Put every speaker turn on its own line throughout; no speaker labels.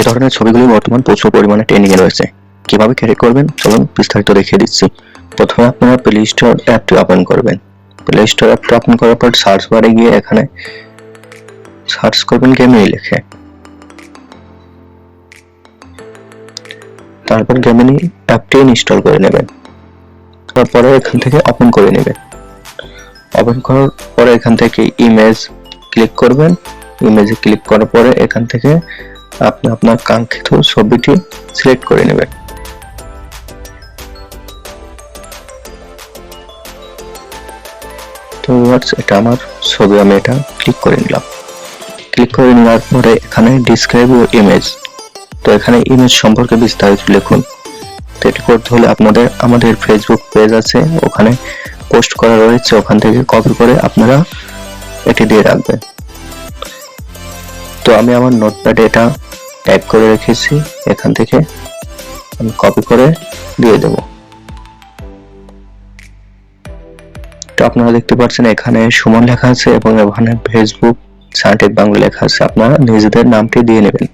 এই ধরনের ছবিগুলি বর্তমান প্রচুর পরিমাণে ট্রেন্ডিং এ রয়েছে। কীভাবে ক্যারি করবেন? চলুন বিস্তারিত দেখিয়ে দিচ্ছি। প্রথমে আপনারা প্লে স্টোর অ্যাপটি ওপেন করবেন। প্লে স্টোর অ্যাপটি ওপেন করার পর সার্চ বারে গিয়ে এখানে সার্চ করবেন গেমিনি লিখে। তারপর গেমিনি অ্যাপটি ইনস্টল করে নেবেন। তারপরে এখান থেকে ওপেন করে নেবেন। ওপেন করার পরে এখান থেকে ইমেজ ক্লিক করবেন। ইমেজে ক্লিক করার পরে এখান থেকে আপনি আপনার কাঙ্ক্ষিত ছবিটি সিলেক্ট করে নেবেন। তো এটা আমার ছবি, আমি এটা ক্লিক করে নিলাম। ক্লিক করে নেওয়ার পরে এখানে ডিসক্রাইব ইউর ইমেজ তো এখানে ইমেজ সম্পর্কে বিস্তারিত লিখুন। তো এটি করতে হলে আপনাদের, আমাদের ফেসবুক পেজ আছে, ওখানে পোস্ট করা রয়েছে, ওখান থেকে কপি করে আপনারা এটি দিয়ে রাখবেন। তো আমি আমার নোটপ্যাডে এটা টাইপ করে রেখেছি, এখান থেকে আমি কপি করে দিয়ে দেব। তো আপনারা দেখতে পাচ্ছেন এখানে সুমন লেখা আছে এবং এখানে ফেসবুক সানটেক বাংলা লেখা আছে। আপনারা নিজেদের নামটি দিয়ে নেবেন।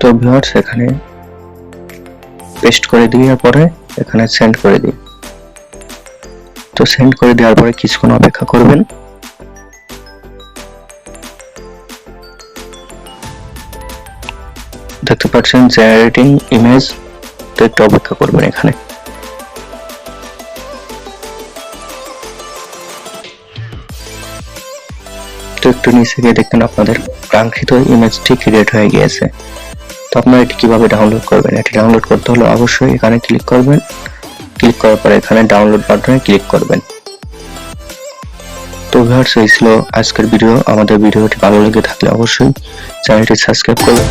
তো ভিউয়ার্স এখানে পেস্ট করে দেওয়ার পরে এখানে সেন্ড করে দিই সেন্ড করে দেওয়ার পরে কিছুক্ষণ অপেক্ষা করবেন। দেখতে পাচ্ছেন জেনারেটিং ইমেজ তো একটু অপেক্ষা করবেন এখানে। তো একটু নিচে গিয়ে দেখবেন আপনাদের কাঙ্ক্ষিত ইমেজটি ক্রিয়েট হয়ে গিয়েছে। তো আপনারা এটি কীভাবে ডাউনলোড করবেন? এটি ডাউনলোড করতে হলে অবশ্যই এখানে ক্লিক করবেন। ক্লিক করার পরে এখানে ডাউনলোড বাটনে ক্লিক করবেন। তো ভিউয়ার্স, এই ছিল আজকের ভিডিও। আমাদের ভিডিওটি ভালো লেগে থাকলে অবশ্যই চ্যানেলটি সাবস্ক্রাইব করবেন।